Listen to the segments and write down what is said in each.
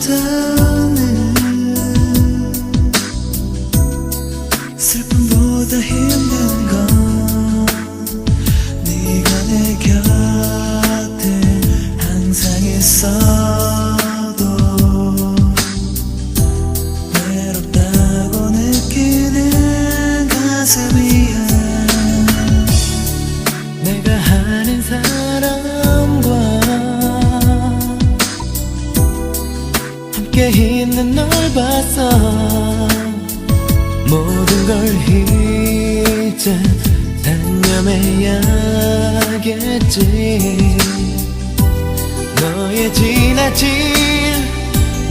down 함께 있는 널 봤어 모든 걸 이제 단념해야겠지. 너의 지나친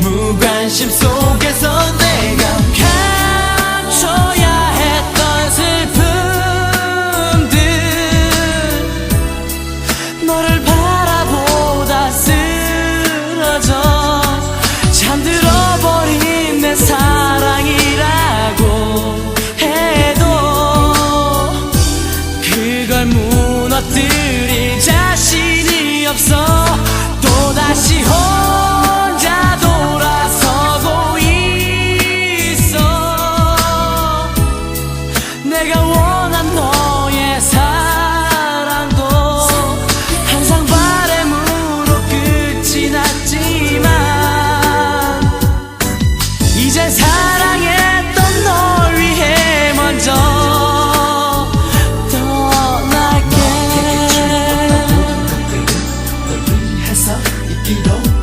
무관심 속에서 내가 내가 원한 너의 사랑도 항상 바램으로 끝이 났지만 이제 사랑했던 널 위해 먼저 떠날게 해서 있기로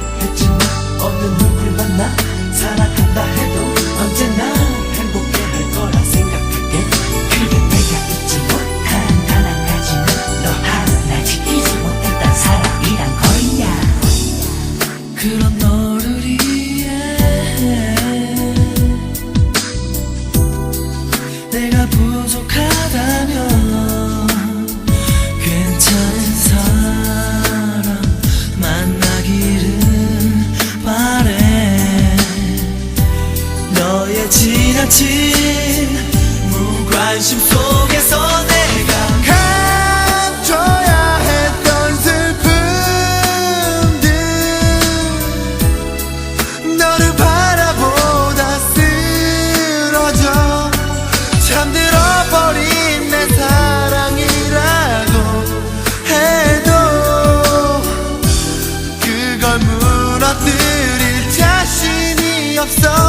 내가 부족하다면 괜찮은 사람 만나기를 바래. 너의 지나친 무관심 속 걸 무너뜨릴 자신이 없어.